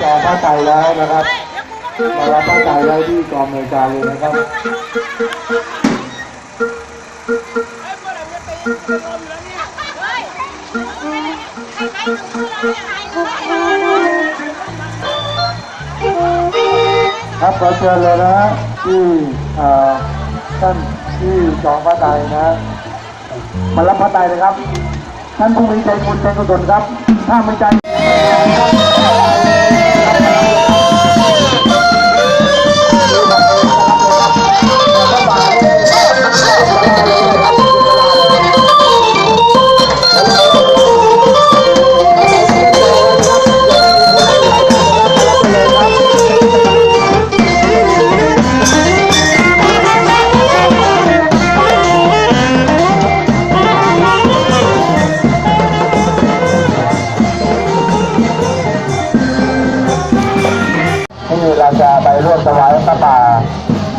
จอผ้าไตรแล้วนะครับ มารับผ้าไตรแล้วที่กองอำนวยกาเลยนะครับครับขอเชิญเลยนะที่อ่อท่านที่จองพระไตรนะ มารับพระไตรเลยครับท่านผู้มีใจบุญใจกุศลครับ ถ้าไม่ใจ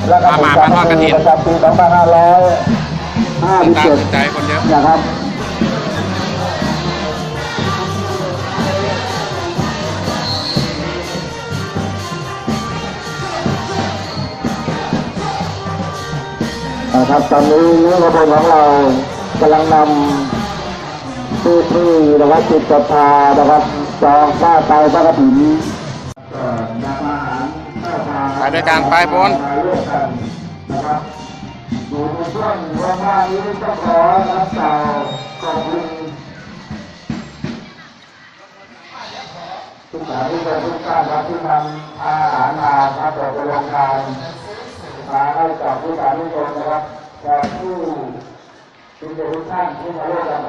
และกระถิ่นสามัคคีประจำปี2557ตาสนใจคนเยอะนะครับนะครับตอนนี้เรื่องขบวนของเรากำลังนำผู้ที่นะครับจิตศรัทธานะครับจองผ้าไตรพระกฐิน ด้วยกันไปบนมาร่วมกันนะครับอยู่ในช่วงว่างๆนี้ก็ขอรับกล่าวขอบคุณทุกท่านที่เป็นทุกท่านครับที่นำอาหารมาครับต่อไปโรงทานมาให้กับผู้สาธุชนนะครับกับผู้ทุกท่านที่มาร่วมกัน